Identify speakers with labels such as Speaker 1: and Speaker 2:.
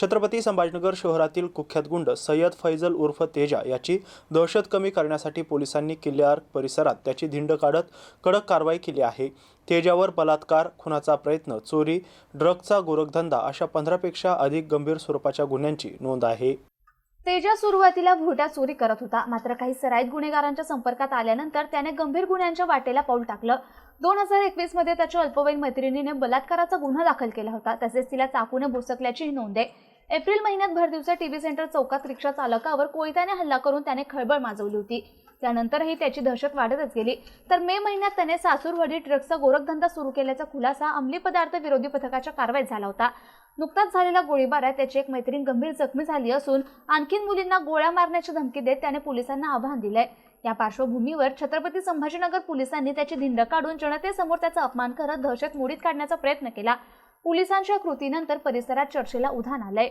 Speaker 1: छत्रपती संभाजीनगर शहरातील कुख्यात गुंड सय्यद फैजल उर्फ तेजा याची दहशत कमी करण्यासाठी पोलिसांनी किल्ल्यार परिसरात त्याची धिंड काढत कडक कारवाई केली आहे. तेजावर बलात्कार खुनाचा प्रयत्न चोरी ड्रगचा गोरखधंदा अशा पंधरापेक्षा अधिक गंभीर स्वरूपाच्या गुन्ह्यांची नोंद आहे.
Speaker 2: तेजा सुरुवातीला घोट्या चोरी करत होता. मात्र काही सराईत गुन्हेगारांच्या संपर्कात आल्यानंतर त्याने गंभीर गुन्ह्यांच्या वाटेला पाऊल टाकलं. दोन हजार एकवीसमध्ये त्याच्या अल्पवयीन मैत्रिणीने बलात्काराचा गुन्हा दाखल केला होता. तसेच तिला चाकूने बोसकल्याचीही नोंद आहे. एप्रिल महिन्यात भरदिवसा टीव्ही सेंटर चौकात रिक्षा चालकावर कोयत्याने हल्ला करून त्याने खळबळ माजवली होती. त्यानंतरही त्याची दहशत वाढतच गेली. तर मे महिन्यात त्याने सासूरवाडी ट्रकचा गोरखधंदा सुरू केल्याचा खुलासा अंमली पदार्थ विरोधी पथकाच्या कारवाईत झाला होता. नुकताच झालेल्या गोळीबारात त्याची एक मैत्रीण गंभीर जखमी झाली असून आणखीन मुलींना गोळ्या मारण्याची धमकी देत त्याने पोलिसांना आव्हान दिलंय. या पार्श्वभूमीवर छत्रपती संभाजीनगर पोलिसांनी त्याची धिंड काढून जनतेसमोर त्याचा अपमान करत दहशत मोडीत काढण्याचा प्रयत्न केला. पोलिसांच्या कृतीनंतर परिसरात चर्चेला उधाण आलंय.